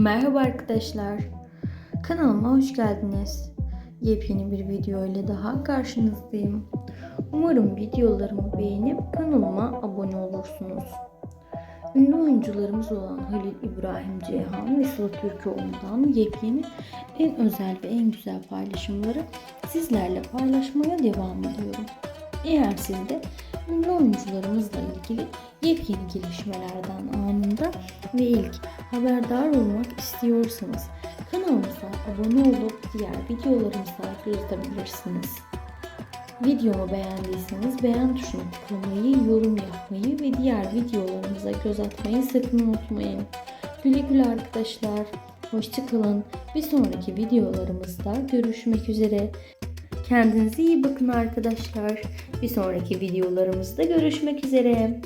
Merhaba arkadaşlar. Kanalıma hoş geldiniz. Yepyeni bir video ile daha karşınızdayım. Umarım videolarımı beğenip kanalıma abone olursunuz. Ünlü oyuncularımız olan Halil İbrahim Ceyhan ve Sıla Türkoğlu'ndan yepyeni en özel ve en güzel paylaşımları sizlerle paylaşmaya devam ediyorum. Eğer siz de ünlü oyuncularımızla ilgili yepyeni gelişmelerden anında ve ilk haberdar olmak istiyorsanız kanalımıza abone olup diğer videolarımıza göz atabilirsiniz. Videomu beğendiyseniz beğen tuşuna tıklamayı, yorum yapmayı ve diğer videolarımıza göz atmayı sakın unutmayın. Güle güle arkadaşlar. Hoşçakalın. Bir sonraki videolarımızda görüşmek üzere. Kendinize iyi bakın arkadaşlar. Bir sonraki videolarımızda görüşmek üzere.